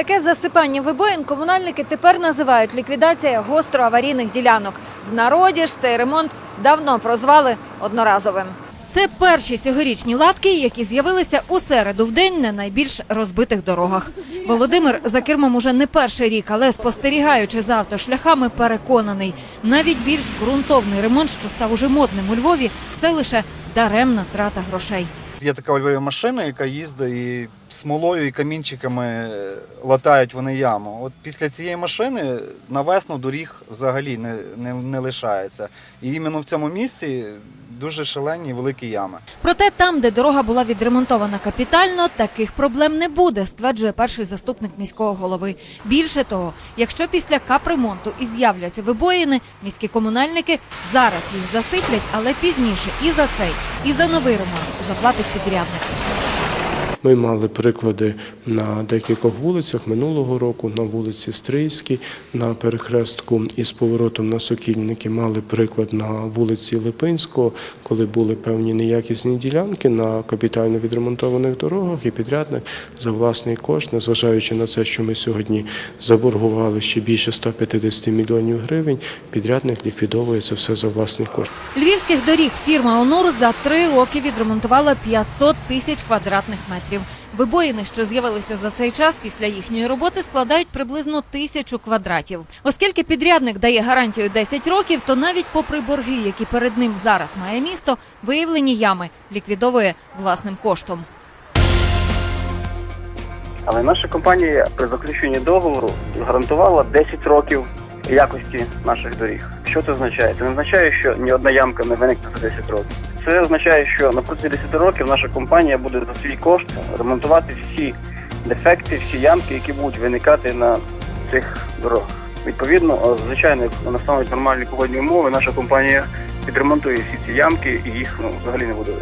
Таке засипання вибоїн комунальники тепер називають ліквідація гостроаварійних ділянок. В народі ж цей ремонт давно прозвали одноразовим. Це перші цьогорічні латки, які з'явилися у середу в день на найбільш розбитих дорогах. Володимир за кермом уже не перший рік, але спостерігаючи за автошляхами, переконаний, навіть більш ґрунтовний ремонт, що став уже модним у Львові, це лише даремна трата грошей. Є така у Львові машина, яка їздить і смолою і камінчиками е, латають вони яму. От після цієї машини на весну доріг взагалі не, не, не лишається. І іменно в цьому місці дуже шалені великі ями. Проте там, де дорога була відремонтована капітально, таких проблем не буде, стверджує перший заступник міського голови. Більше того, якщо після капремонту і з'являться вибоїни, міські комунальники зараз їх засиплять, але пізніше і за цей, і за новий ремонт заплатить підрядник. Ми мали приклади на декількох вулицях минулого року, на вулиці Стрийській, на перехрестку із поворотом на Сокільники. Мали приклад на вулиці Липинського, коли були певні неякісні ділянки на капітально відремонтованих дорогах, і підрядник за власний кошт, незважаючи на це, що ми сьогодні заборгували ще більше 150 мільйонів гривень, підрядник ліквідовує це все за власний кошт. Львівських доріг фірма «Онур» за три роки відремонтувала 500 тисяч квадратних метрів. Вибоїни, що з'явилися за цей час після їхньої роботи, складають приблизно тисячу квадратів. Оскільки підрядник дає гарантію 10 років, то навіть попри борги, які перед ним зараз має місто, виявлені ями ліквідовує власним коштом. Але наша компанія при заключенні договору гарантувала 10 років якості наших доріг. Що це означає? Це не означає, що ні одна ямка не виникне за 10 років. Це означає, що на протязі 10 років наша компанія буде за свій кошт ремонтувати всі дефекти, всі ямки, які будуть виникати на цих дорогах. Відповідно, е, звичайно, як настануть нормальні погодні умови, наша компанія відремонтує всі ці ямки і їх ну, взагалі не буде.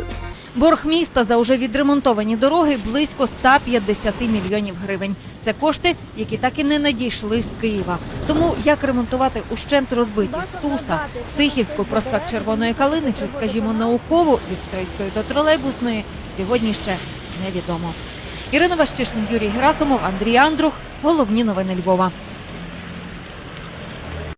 Борг міста за уже відремонтовані дороги близько 150 мільйонів гривень. Це кошти, які так і не надійшли з Києва. Тому як ремонтувати ущент розбиті Стуса, Сихівську, проспект Червоної Калини чи, скажімо, наукову від Стрийської до тролейбусної, сьогодні ще невідомо. Ірина Ващишин, Юрій Герасимов, Андрій Андрух. Головні новини Львова.